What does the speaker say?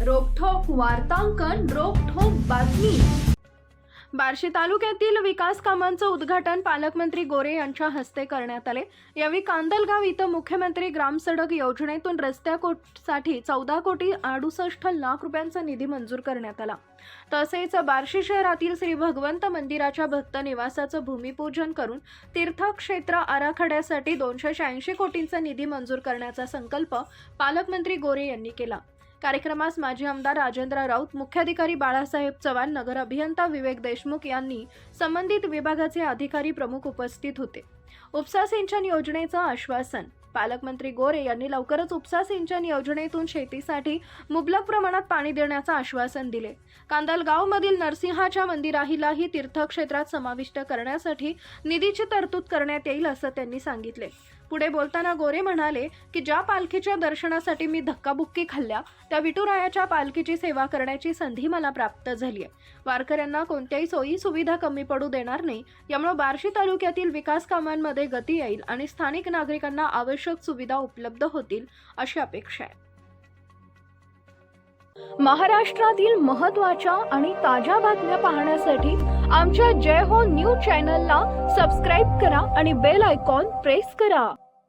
वार्तांकन रोखोक बातमी. बार्शी तालुक्यातील विकास कामांचं उद्घाटन पालकमंत्री गोरे यांच्या हस्ते करण्यात आले. यावेळी कांदलगाव इथं मुख्यमंत्री ग्रामसडक योजनेतून रस्त्यासाठी चौदा कोटी अडुसष्ट लाख रुपयांचा निधी मंजूर करण्यात आला. तसेच बार्शी शहरातील श्री भगवंत मंदिराच्या भक्त निवासाचं भूमिपूजन करून तीर्थक्षेत्र आराखड्यासाठी दोनशे शहाऐंशी कोटींचा निधी मंजूर करण्याचा संकल्प पालकमंत्री गोरे यांनी केला. कार्यक्रमास माजी आमदार राजेंद्र राऊत मुख्याधिकारी बाळासाहेब चव्हाण नगर अभियंता विवेक देशमुख यांनी संबंधित विभागाचे अधिकारी प्रमुख उपस्थित होते. उपसा सिंचन योजनेचं आश्वासन पालकमंत्री गोरे यांनी लवकरच उपसा सिंचन योजनेतून शेतीसाठी मुबलक प्रमाणात पाणी देण्याचं आश्वासन दिले. कांदलगावमधील नरसिंहाच्या मंदिराहीलाही तीर्थक्षेत्रात समाविष्ट करण्यासाठी निधीची तरतूद करण्यात येईल असं त्यांनी सांगितले. पुढे बोलताना गोरे म्हणाले की ज्या पालखीच्या दर्शनासाठी मी धक्काबुक्की खाल्ल्या त्या विठुरायाच्या पालखीची सेवा करण्याची संधी मला प्राप्त झाली आहे वारकऱ्यांना कोणत्याही सोयी सुविधा कमी पडू देणार नाही यामुळे बार्शी तालुक्यातील विकास कामांमध्ये गती येईल आणि स्थानिक नागरिकांना आवश्यक सुविधा उपलब्ध होतील अशी अपेक्षा आहे. महाराष्ट्रातील महत्त्वाच्या आणि ताज्या बातम्या पाहण्यासाठी आमच्या जय हो न्यूज चॅनलला सबस्क्राईब करा आणि बेल आयकॉन प्रेस करा.